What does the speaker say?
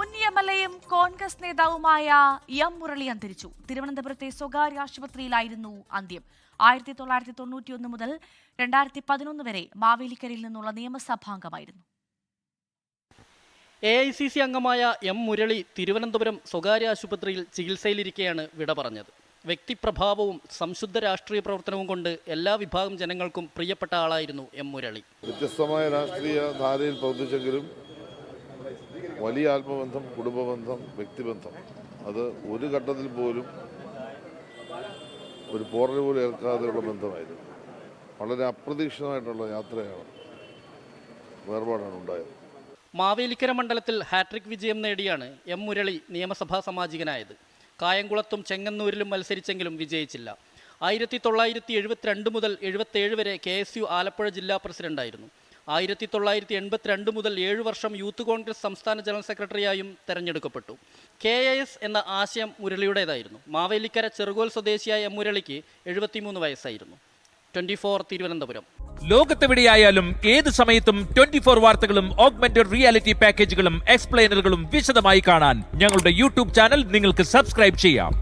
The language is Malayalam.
മുൻ എം എൽ എയും കോൺഗ്രസ് നേതാവുമായ എം മുരളി അന്തരിച്ചു തിരുവനന്തപുരത്തെ സ്വകാര്യ ആശുപത്രിയിലായിരുന്നു അന്ത്യം. ആയിരത്തി തൊള്ളായിരത്തി തൊണ്ണൂറ്റിയൊന്ന് മുതൽ രണ്ടായിരത്തി പതിനൊന്ന് വരെ മാവേലിക്കരയിൽ നിന്നുള്ള നിയമസഭാംഗമായിരുന്നു. എ ഐ സി സി അംഗമായ എം മുരളി തിരുവനന്തപുരം സ്വകാര്യ ആശുപത്രിയിൽ ചികിത്സയിലിരിക്കെയാണ് വിട പറഞ്ഞത്. വ്യക്തിപ്രഭാവവും സംശുദ്ധ രാഷ്ട്രീയ പ്രവർത്തനവും കൊണ്ട് എല്ലാ വിഭാഗം ജനങ്ങൾക്കും പ്രിയപ്പെട്ട ആളായിരുന്നു എം മുരളി. വ്യത്യസ്തമായ രാഷ്ട്രീയ ധാരയിൽ പ്രവർത്തിച്ചെങ്കിലും വലിയ ആത്മബന്ധം കുടുംബബന്ധം വ്യക്തിബന്ധം. അത് ഒരു ഘട്ടത്തിൽ പോലും ഒരു പോറൽ പോലും ഏൽക്കാതെയുള്ള ബന്ധമായിരുന്നു. വളരെ അപ്രതീക്ഷിതമായിട്ടുള്ള യാത്രയാണ് വേർപാടാണ് ഉണ്ടായത്. മാവേലിക്കര മണ്ഡലത്തിൽ ഹാട്രിക് വിജയം നേടിയാണ് എം മുരളി നിയമസഭാ സമാജികനായത്. കായംകുളത്തും ചെങ്ങന്നൂരിലും മത്സരിച്ചെങ്കിലും വിജയിച്ചില്ല. ആയിരത്തി തൊള്ളായിരത്തി എഴുപത്തിരണ്ട് മുതൽ എഴുപത്തേഴ് വരെ കെ എസ് യു ആലപ്പുഴ ജില്ലാ പ്രസിഡന്റായിരുന്നു. ആയിരത്തി തൊള്ളായിരത്തി എൺപത്തിരണ്ട് മുതൽ ഏഴ് വർഷം യൂത്ത് കോൺഗ്രസ് സംസ്ഥാന ജനറൽ സെക്രട്ടറിയായും തെരഞ്ഞെടുക്കപ്പെട്ടു. കെ എ എസ് എന്ന ആശയം മുരളിയുടേതായിരുന്നു. മാവേലിക്കര ചെറുകോൽ സ്വദേശിയായ എം മുരളിക്ക് എഴുപത്തിമൂന്ന് വയസ്സായിരുന്നു. Twenty four Thiruvananthapuram. ലോകത്തെവിടെയായാലും ഏത് സമയത്തും ട്വന്റി ഫോർ വാർത്തകളും ഓഗ്മെന്റഡ് റിയാലിറ്റി പാക്കേജുകളും എക്സ്പ്ലെയിനറുകളും വിശദമായി കാണാൻ ഞങ്ങളുടെ യൂട്യൂബ് ചാനൽ നിങ്ങൾക്ക് സബ്സ്ക്രൈബ് ചെയ്യാം.